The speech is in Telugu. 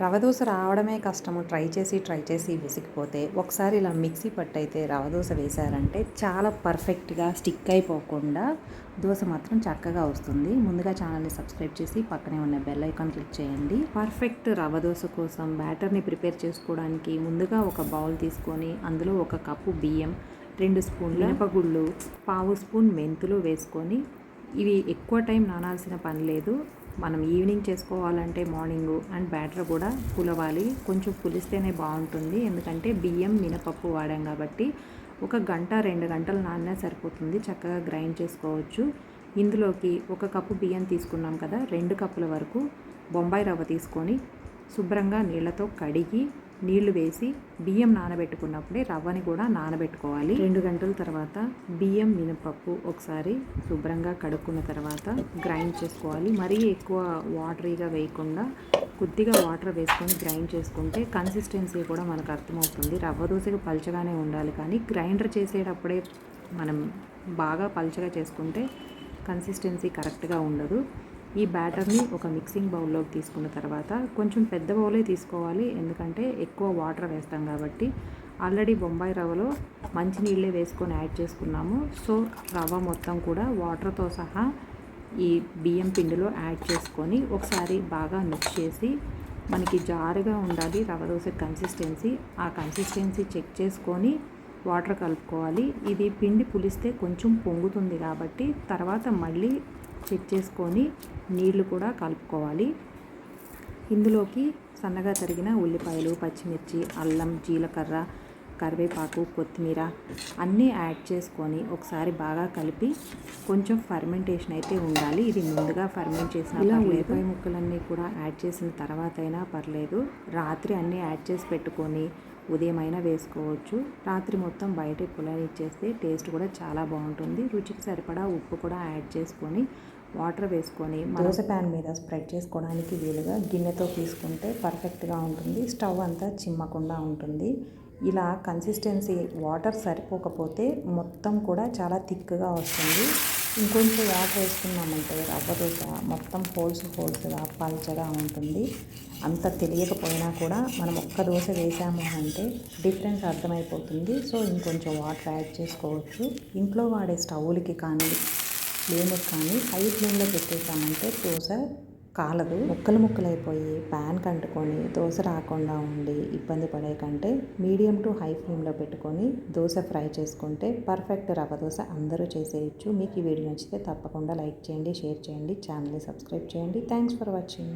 రవ దోశ రావడమే కష్టము. ట్రై చేసి ట్రై చేసి విసిగిపోతే ఒకసారి ఇలా మిక్సీ పట్టయితే రవ దోశ వేశారంటే చాలా పర్ఫెక్ట్గా స్టిక్ అయిపోకుండా దోశ మాత్రం చక్కగా వస్తుంది. ముందుగా ఛానల్ని సబ్స్క్రైబ్ చేసి పక్కనే ఉన్న బెల్ ఐకాన్ క్లిక్ చేయండి. పర్ఫెక్ట్ రవ దోశ కోసం బ్యాటర్ని ప్రిపేర్ చేసుకోవడానికి ముందుగా ఒక బౌల్ తీసుకొని అందులో ఒక కప్పు బియ్యం రెండు స్పూన్ల మినపగుళ్ళు పావు స్పూన్ మెంతులు వేసుకొని ఇవి ఎక్కువ టైం నానాల్సిన పని లేదు. మనం ఈవినింగ్ చేసుకోవాలంటే మార్నింగ్ అండ్ బ్యాటర్ కూడా పులవాలి. కొంచెం పులిస్తేనే బాగుంటుంది. ఎందుకంటే బియ్యం మినపప్పు వాడాం కాబట్టి ఒక గంట రెండు గంటలు నానినా సరిపోతుంది. చక్కగా గ్రైండ్ చేసుకోవచ్చు. ఇందులోకి ఒక కప్పు బియ్యం తీసుకున్నాం కదా రెండు కప్పుల వరకు బొంబాయి రవ్వ తీసుకొని శుభ్రంగా నీళ్ళతో కడిగి నీళ్ళు వేసి బియ్యం నానబెట్టుకున్నప్పుడే రవ్వని కూడా నానబెట్టుకోవాలి. రెండు గంటల తర్వాత బియ్యం మినపప్పు ఒకసారి శుభ్రంగా కడుక్కున్న తర్వాత గ్రైండ్ చేసుకోవాలి. మరీ ఎక్కువ వాటరీగా వేయకుండా కొద్దిగా వాటర్ వేసుకొని గ్రైండ్ చేసుకుంటే కన్సిస్టెన్సీ కూడా మనకు అర్థమవుతుంది. రవ్వ దోశకి పలచగానే ఉండాలి కానీ గ్రైండర్ చేసేటప్పుడే మనం బాగా పలచగా చేసుకుంటే కన్సిస్టెన్సీ కరెక్ట్గా ఉండదు. ఈ బ్యాటర్ని ఒక మిక్సింగ్ బౌల్లోకి తీసుకున్న తర్వాత కొంచెం పెద్ద బౌలే తీసుకోవాలి. ఎందుకంటే ఎక్కువ వాటర్ వేస్తాం కాబట్టి ఆల్రెడీ బొంబాయి రవ్వలో మంచినీళ్ళే వేసుకొని యాడ్ చేసుకున్నాము. సో రవ్వ మొత్తం కూడా వాటర్తో సహా ఈ బియ్యం పిండిలో యాడ్ చేసుకొని ఒకసారి బాగా మిక్స్ చేసి మనకి జారుగా ఉండాలి రవ్వ దోశ కన్సిస్టెన్సీ. ఆ కన్సిస్టెన్సీ చెక్ చేసుకొని వాటర్ కలుపుకోవాలి. ఇది పిండి పులిస్తే కొంచెం పొంగుతుంది కాబట్టి తర్వాత మళ్ళీ చెక్ చేసుకొని నీళ్ళు కూడా కలుపుకోవాలి. ఇందులోకి సన్నగా తరిగిన ఉల్లిపాయలు పచ్చిమిర్చి అల్లం జీలకర్ర కరివేపాకు కొత్తిమీర అన్నీ యాడ్ చేసుకొని ఒకసారి బాగా కలిపి కొంచెం ఫర్మెంటేషన్ అయితే ఉండాలి. ఇది ముందుగా ఫర్మెంట్ చేసిన ఇలా ఉల్లిపాయ ముక్కలన్నీ కూడా యాడ్ చేసిన తర్వాత అయినా పర్లేదు. రాత్రి అన్నీ యాడ్ చేసి పెట్టుకొని ఉదయమైనా వేసుకోవచ్చు. రాత్రి మొత్తం బయట పులనిచ్చేస్తే టేస్ట్ కూడా చాలా బాగుంటుంది. రుచికి సరిపడా ఉప్పు కూడా యాడ్ చేసుకొని వాటర్ వేసుకొని దోశ ప్యాన్ మీద స్ప్రెడ్ చేసుకోవడానికి వీలుగా గిన్నెతో తీసుకుంటే పర్ఫెక్ట్గా ఉంటుంది. స్టవ్ అంతా చిమ్మకుండా ఉంటుంది. ఇలా కన్సిస్టెన్సీ వాటర్ సరిపోకపోతే మొత్తం కూడా చాలా థిక్గా వస్తుంది. ఇంకొంచెం వాటర్ వేసుకున్నామంటే రవ్వ దోశ మొత్తం హోల్స్ హోల్స్గా పల్చగా ఉంటుంది. అంత తెలియకపోయినా కూడా మనం ఒక్క దోశ వేసాము అంటే డిఫరెన్స్ అర్థమైపోతుంది. సో ఇంకొంచెం వాటర్ యాడ్ చేసుకోవచ్చు. ఇంట్లో వాడే స్టవ్లకి కానీ ఫ్లేమ్ కానీ హై ఫ్లేమ్లో పెట్టేసామంటే దోశ కాలదు. ముక్కలు ముక్కలు అయిపోయి ప్యాన్ కంటుకొని దోశ రాకుండా ఉండి ఇబ్బంది పడే కంటే మీడియం టు హై ఫ్లేమ్లో పెట్టుకొని దోశ ఫ్రై చేసుకుంటే పర్ఫెక్ట్ రవ్వ దోశ అందరూ చేసేయచ్చు. మీకు ఈ వీడియో నచ్చితే తప్పకుండా లైక్ చేయండి షేర్ చేయండి ఛానల్ని సబ్స్క్రైబ్ చేయండి. Thanks for watching.